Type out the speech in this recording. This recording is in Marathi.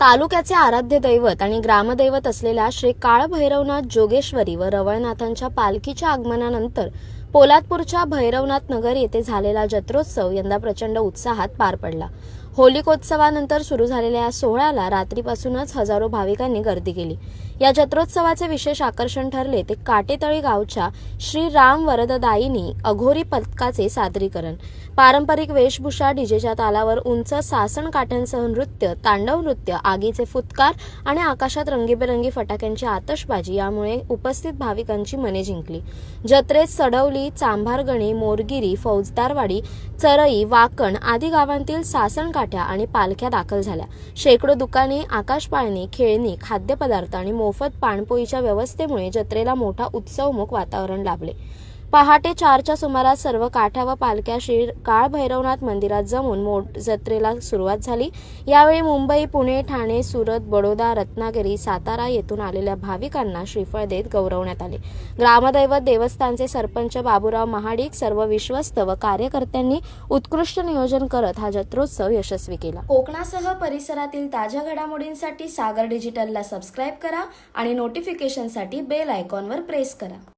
तालुक्याचे आराध्य दैवत आणि ग्रामदैवत असलेल्या श्री काळभैरवनाथ जोगेश्वरी व रवळनाथांच्या पालखीच्या आगमनानंतर पोलादपूरच्या भैरवनाथ नगर येथे झालेला जत्रोत्सव यंदा प्रचंड उत्साहात पार पडला. होलिकोत्सवानंतर सुरू झालेल्या या सोहळ्याला रात्रीपासूनच हजारो भाविकांनी गर्दी केली. या जत्रोत्सवाचे विशेष आकर्षण ठरले ते काटेतळी गावच्या श्री राम वरददायिनी अघोरी पथकाचे सादरीकरण. पारंपरिक वेशभूषा डीजेच्या तालावर उंच सासण काठ्यांसह नृत्य तांडव नृत्य आगीचे फुतकार आणि आकाशात रंगीबेरंगी फटाक्यांची आतषबाजी यामुळे उपस्थित भाविकांची मने जिंकली. जत्रेत सडवली चांभारगणी मोरगिरी फौजदारवाडी चरई वाकण आदी गावांतील सासण काठ्या आणि पालख्या दाखल झाल्या. शेकडो दुकाने आकाशपाळणी खेळणी खाद्यपदार्थ आणि मोफत पाणपोईच्या व्यवस्थेमुळे जत्रेला मोठा उत्सवमुख वातावरण लाभले. पहाटे चारच्या सुमारास सर्व काठ्या व पालख्या श्री काळभैरवनाथ मंदिरात जमून मोठ जत्रेला सुरुवात झाली. यावेळी मुंबई पुणे ठाणे सुरत बडोदा रत्नागिरी सातारा येथून आलेल्या भाविकांना श्रीफळ देत गौरवण्यात आले. ग्रामदैवत देवस्थानचे सरपंच बाबूराव महाडिक सर्व विश्वस्त व कार्यकर्त्यांनी उत्कृष्ट नियोजन करत हा जत्रोत्सव यशस्वी केला. कोकणासह परिसरातील ताज्या घडामोडींसाठी सागर डिजिटलला सबस्क्राईब करा आणि नोटिफिकेशनसाठी बेल आयकॉनवर प्रेस करा.